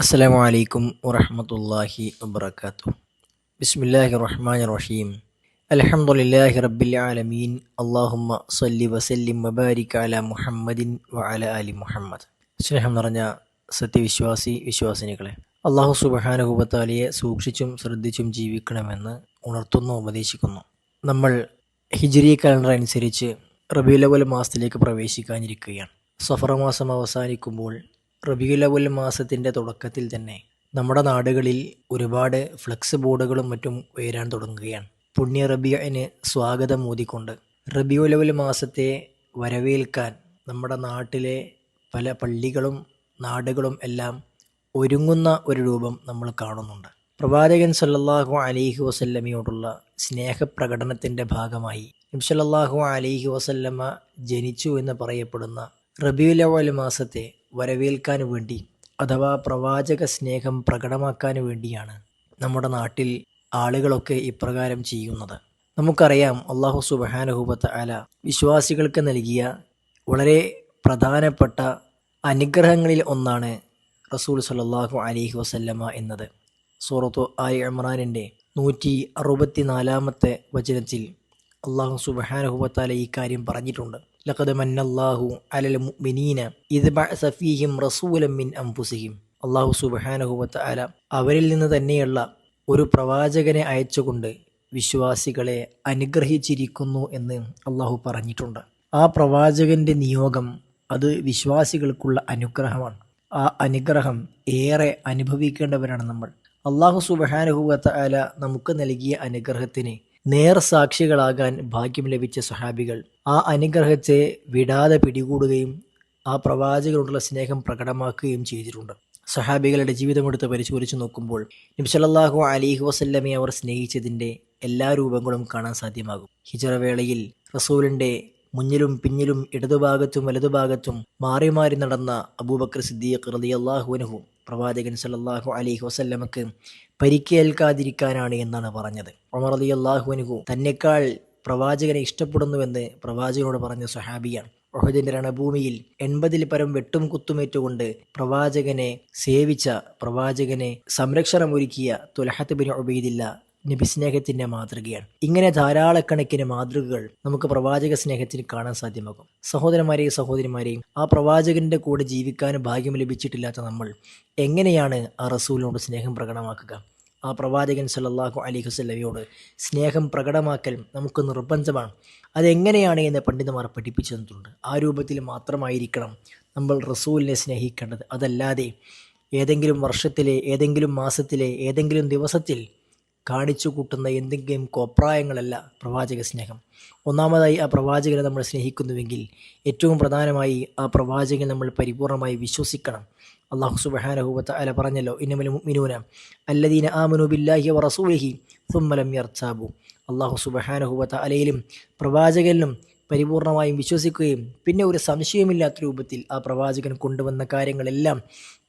അസ്സലാമു അലൈക്കും വറഹമത്തല്ലാഹി വബറകാതുഹു. ബിസ്മില്ലാഹി റഹ്മാൻ റഹീം അലഹമുല്ലാഹി റബ്ബിൽ ആലമീൻ. അല്ലാഹുമ്മ സല്ലി വസല്ലിം വബാരിക് അലാ മുഹമ്മദിൻ വ അല അലി മുഹമ്മദ്. സ്നേഹം നിറഞ്ഞ സത്യവിശ്വാസി വിശ്വാസിനികളെ അള്ളാഹു സുബഹാനുഭൂപത്താലിയെ സൂക്ഷിച്ചും ശ്രദ്ധിച്ചും ജീവിക്കണമെന്ന് ഉണർത്തുന്നു ഉപദേശിക്കുന്നു. നമ്മൾ ഹിജ്രി കലണ്ടർ അനുസരിച്ച് റബീലവൽ മാസത്തിലേക്ക് പ്രവേശിക്കാനിരിക്കുകയാണ്. സഫറ മാസം അവസാനിക്കുമ്പോൾ റബിയുലവൽ മാസത്തിന്റെ തുടക്കത്തിൽ തന്നെ നമ്മുടെ നാടുകളിൽ ഒരുപാട് ഫ്ലെക്സ് ബോർഡുകളും മറ്റും ഉയരാൻ തുടങ്ങുകയാണ്. പുണ്യ റബിയന് സ്വാഗതം ഊതിക്കൊണ്ട് റബിയുലവൽ മാസത്തെ വരവേൽക്കാൻ നമ്മുടെ നാട്ടിലെ പല പള്ളികളും നാടുകളും എല്ലാം ഒരുങ്ങുന്ന ഒരു രൂപം നമ്മൾ കാണുന്നുണ്ട്. പ്രവാചകൻ സല്ലാഹു അലൈഹി വസല്ലമയോടുള്ള സ്നേഹപ്രകടനത്തിന്റെ ഭാഗമായി നബ്സല്ലാഹു അലൈഹി വസല്ലമ ജനിച്ചു എന്ന് പറയപ്പെടുന്ന റബിയുലവൽ മാസത്തെ വരവേൽക്കാൻ വേണ്ടി അഥവാ പ്രവാചക സ്നേഹം പ്രകടമാക്കാൻ വേണ്ടിയാണ് നമ്മുടെ നാട്ടിൽ ആളുകളൊക്കെ ഇപ്രകാരം ചെയ്യുന്നത്. നമുക്കറിയാം അള്ളാഹു സുബഹാനുഹൂബത്ത് അല വിശ്വാസികൾക്ക് നൽകിയ വളരെ പ്രധാനപ്പെട്ട അനുഗ്രഹങ്ങളിൽ ഒന്നാണ് റസൂൽ സല്ലാഹു അലൈഹി വസല്ലമ എന്നത്. സൂറത്തു ആയി ഇമ്രാനിന്റെ നൂറ്റി അറുപത്തി നാലാമത്തെ വചനത്തിൽ അള്ളാഹു സുബാനഹുബത്താല ഈ കാര്യം പറഞ്ഞിട്ടുണ്ട്. ലഖദ് മന്നല്ലാഹു അലൽ മുഅ്മിനീന ഇദ് ബഅസ ഫീഹിം റസൂലൻ മിൻ അൻഫുസിഹിം. അള്ളാഹു സുബഹാനുഹുബത്താല അവരിൽ നിന്ന് തന്നെയുള്ള ഒരു പ്രവാചകനെ അയച്ചുകൊണ്ട് വിശ്വാസികളെ അനുഗ്രഹിച്ചിരിക്കുന്നു എന്ന് അള്ളാഹു പറഞ്ഞിട്ടുണ്ട്. ആ പ്രവാചകന്റെ നിയോഗം അത് വിശ്വാസികൾക്കുള്ള അനുഗ്രഹമാണ്. ആ അനുഗ്രഹം ഏറെ അനുഭവിക്കേണ്ടവരാണ് നമ്മൾ. അള്ളാഹു സുബഹാനുഹുവത്ത അല നമുക്ക് നൽകിയ അനുഗ്രഹത്തിന് നേർ സാക്ഷികളാകാൻ ഭാഗ്യം ലഭിച്ച സഹാബികൾ ആ അനുഗ്രഹത്തെ വിടാതെ പിടികൂടുകയും ആ പ്രവാചകരോടുള്ള സ്നേഹം പ്രകടമാക്കുകയും ചെയ്തിട്ടുണ്ട്. സഹാബികളുടെ ജീവിതമെടുത്ത് പരിശോധിച്ച് നോക്കുമ്പോൾ നിബ്സലല്ലാഹു അലിഹു വസല്ലമയെ അവർ സ്നേഹിച്ചതിന്റെ എല്ലാ രൂപങ്ങളും കാണാൻ സാധ്യമാകും. ഹിജറവേളയിൽ റസൂലിന്റെ മുന്നിലും പിന്നിലും ഇടതുഭാഗത്തും വലതുഭാഗത്തും മാറി മാറി നടന്ന അബൂബക്കർ സിദ്ദീഖ് റളിയല്ലാഹുവിനഹു പ്രവാചകൻ സല്ലല്ലാഹു അലൈഹി വസല്ലമക്ക് പരിക്കേൽക്കാതിരിക്കാനാണ് എന്നാണ് പറഞ്ഞത്. ഒമർ അലി റളിയല്ലാഹുവിനഹു തന്നെക്കാൾ പ്രവാചകനെ ഇഷ്ടപ്പെടുന്നുവെന്ന് പ്രവാചകനോട് പറഞ്ഞ സ്വഹാബിയാണ്. ഒഹദിന്റെ രണഭൂമിയിൽ എൺപതിൽ പരം വെട്ടും കുത്തുമേറ്റുകൊണ്ട് പ്രവാചകനെ സേവിച്ച പ്രവാചകനെ സംരക്ഷണമൊരുക്കിയ തുലഹത്ത് ബിൻ ഉബൈദില്ല നബി സ്നേഹത്തിന്റെ മാതൃകയാണ്. ഇങ്ങനെ ധാരാളക്കണക്കിന് മാതൃകകൾ നമുക്ക് പ്രവാചക സ്നേഹത്തിന് കാണാൻ സാധ്യമാകും. സഹോദരന്മാരെയും സഹോദരിമാരെയും ആ പ്രവാചകന്റെ കൂടെ ജീവിക്കാനും ഭാഗ്യം ലഭിച്ചിട്ടില്ലാത്ത നമ്മൾ എങ്ങനെയാണ് ആ റസൂലിനോട് സ്നേഹം പ്രകടമാക്കുക? ആ പ്രവാചകൻ സല്ലാഹു അലി ഹുസല്ലവയോട് സ്നേഹം പ്രകടമാക്കൽ നമുക്ക് നിർബന്ധമാണ്. അതെങ്ങനെയാണ് എന്ന് പണ്ഡിതന്മാർ പഠിപ്പിച്ചു തന്നിട്ടുണ്ട് ആ രൂപത്തിൽ മാത്രമായിരിക്കണം നമ്മൾ റസൂലിനെ സ്നേഹിക്കേണ്ടത്. അതല്ലാതെ ഏതെങ്കിലും വർഷത്തിലെ ഏതെങ്കിലും മാസത്തിലെ ഏതെങ്കിലും ദിവസത്തിൽ കാണിച്ചു കൂട്ടുന്ന എന്തെങ്കിലും കോപ്രായങ്ങളല്ല പ്രവാചക സ്നേഹം. ഒന്നാമതായി ആ പ്രവാചകനെ നമ്മൾ സ്നേഹിക്കുന്നുവെങ്കിൽ ഏറ്റവും പ്രധാനമായി ആ പ്രവാചകൻ നമ്മൾ പരിപൂർണമായി വിശ്വസിക്കണം. അള്ളാഹു സുബഹാനഹുബത്ത് അല പറഞ്ഞല്ലോ ഇന്നമൽ മിനൂന അല്ലദീന ആമനു ബില്ലാഹി വ റസൂലിഹി സുമ്മലം യർച്ചാബു അള്ളാഹു സുബഹാനഹുബത്ത് അലയിലും പ്രവാചകനിലും പരിപൂർണമായും വിശ്വസിക്കുകയും പിന്നെ ഒരു സംശയമില്ലാത്ത രൂപത്തിൽ ആ പ്രവാചകൻ കൊണ്ടുവന്ന കാര്യങ്ങളെല്ലാം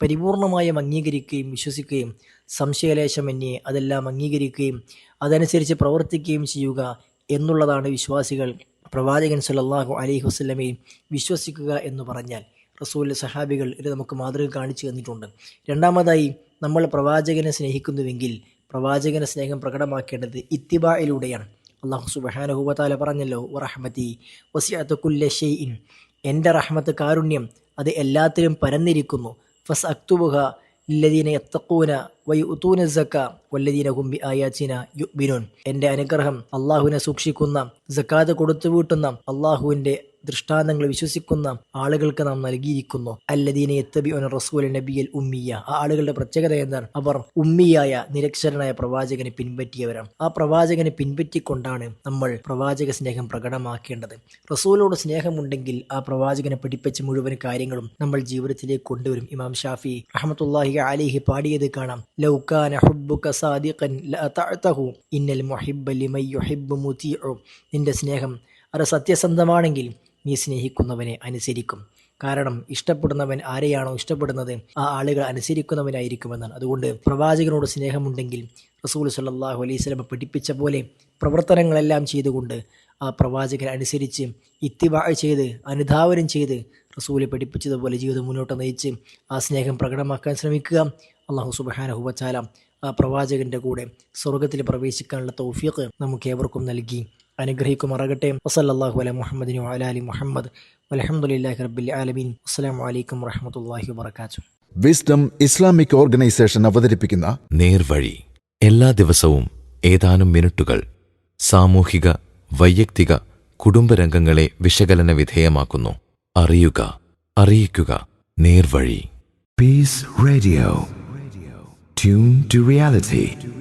പരിപൂർണമായും അംഗീകരിക്കുകയും വിശ്വസിക്കുകയും സംശയലേശമന്യേ അതെല്ലാം അംഗീകരിക്കുകയും അതനുസരിച്ച് പ്രവർത്തിക്കുകയും ചെയ്യുക എന്നുള്ളതാണ് വിശ്വാസികൾ. പ്രവാചകൻ സല്ലല്ലാഹു അലൈഹി വസല്ലമയും വിശ്വസിക്കുക എന്ന് പറഞ്ഞാൽ റസൂൽ സഹാബികൾ ഇത് നമുക്ക് മാതൃക കാണിച്ചു തന്നിട്ടുണ്ട്. രണ്ടാമതായി നമ്മൾ പ്രവാചകനെ സ്നേഹിക്കുന്നുവെങ്കിൽ പ്രവാചകന സ്നേഹം പ്രകടമാക്കേണ്ടത് ഇത്തിബായിലൂടെയാണ്. അള്ളാഹു സുബഹാനഹുബത്താല പറഞ്ഞല്ലോ വറഹമതി വസിയത്ത് കുല്ല ഷെയ്ഇൻ എന്റെ റഹ്മത്ത് കാരുണ്യം അത് എല്ലാത്തിലും പരന്നിരിക്കുന്നു. ഫസ് അക്തുബുഹ ലദീന യത്തക്കൂന വൈ ഉത്തൂന സക്ക വല്ലദീന കുമ്പി ആയാച്ചിന യുബിനുൻ എന്റെ അനുഗ്രഹം അള്ളാഹുവിനെ സൂക്ഷിക്കുന്ന സക്കാത്ത് കൊടുത്തു വീട്ടുന്ന അള്ളാഹുവിന്റെ ദൃഷ്ടാന്തങ്ങൾ വിശ്വസിക്കുന്ന ആളുകൾക്ക് നാം നൽകിയിരിക്കുന്നു. അല്ലദീന എത്തബിഒന റസൂൽ നബിയൽ ഉമ്മിയ. ആ ആളുകളുടെ പ്രത്യേകത എന്താണ് അവർ ഉമ്മിയായ നിരക്ഷരനായ പ്രവാചകനെ പിൻപറ്റിയവരാണ്. ആ പ്രവാചകനെ പിൻപറ്റിക്കൊണ്ടാണ് നമ്മൾ പ്രവാചക സ്നേഹം പ്രകടമാക്കേണ്ടത്. റസൂലോട് സ്നേഹമുണ്ടെങ്കിൽ ആ പ്രവാചകനെ പഠിപ്പിച്ച മുഴുവൻ കാര്യങ്ങളും നമ്മൾ ജീവിതത്തിലേക്ക് കൊണ്ടുവരും. ഇമാം ഷാഫി റഹമത്തുല്ലാഹി അലിഹി പാടിയത് കാണാം. ലൗകാന സാദിഖൻ ഇന്നൽ മുഹിബ്ബ മുതീഉ. നിന്റെ സ്നേഹം അത് സത്യസന്ധമാണെങ്കിൽ നീ സ്നേഹിക്കുന്നവനെ അനുസരിക്കും. കാരണം ഇഷ്ടപ്പെടുന്നവൻ ആരെയാണോ ഇഷ്ടപ്പെടുന്നത് ആ ആളുകൾ അനുസരിക്കുന്നവനായിരിക്കുമെന്നാണ്. അതുകൊണ്ട് പ്രവാചകനോട് സ്നേഹമുണ്ടെങ്കിൽ റസൂൽ സല്ലാഹു അലൈഹി പഠിപ്പിച്ച പോലെ പ്രവർത്തനങ്ങളെല്ലാം ചെയ്തുകൊണ്ട് ആ പ്രവാചകൻ അനുസരിച്ച് ഇത്തിബാ ചെയ്ത് അനുധാവനം ചെയ്ത് റസൂൽ പഠിപ്പിച്ചതുപോലെ ജീവിതം മുന്നോട്ട് നയിച്ച് ആ സ്നേഹം പ്രകടമാക്കാൻ ശ്രമിക്കുക. അള്ളാഹു സുബഹാനഹുബച്ചാല ആ പ്രവാചകന്റെ കൂടെ സ്വർഗത്തിൽ പ്രവേശിക്കാനുള്ള തൗഫീഖ് നമുക്ക് ഏവർക്കും നൽകി. അനുഗ്രഹിക്കുമാറാകട്ടെ. വസല്ലാഹു അല മുഹമ്മദിനു അലാലി മുഹമ്മദ്. അലഹമുല്ലാഹി റബ്ബിൽ ആലമീൻ. അസ്സാം വലൈക്കും വറഹമത്തല്ലാഹി വാത്തു വിസ്ഡം ഇസ്ലാമിക് ഓർഗനൈസേഷൻ അവതരിപ്പിക്കുന്ന നേർവഴി. എല്ലാ ദിവസവും ഏതാനും മിനിറ്റുകൾ സാമൂഹിക വൈയക്തിക കുടുംബരംഗങ്ങളെ വിശകലന വിധേയമാക്കുന്നു. അറിയുക അറിയിക്കുക. നേർവഴി. Peace radio tune to reality.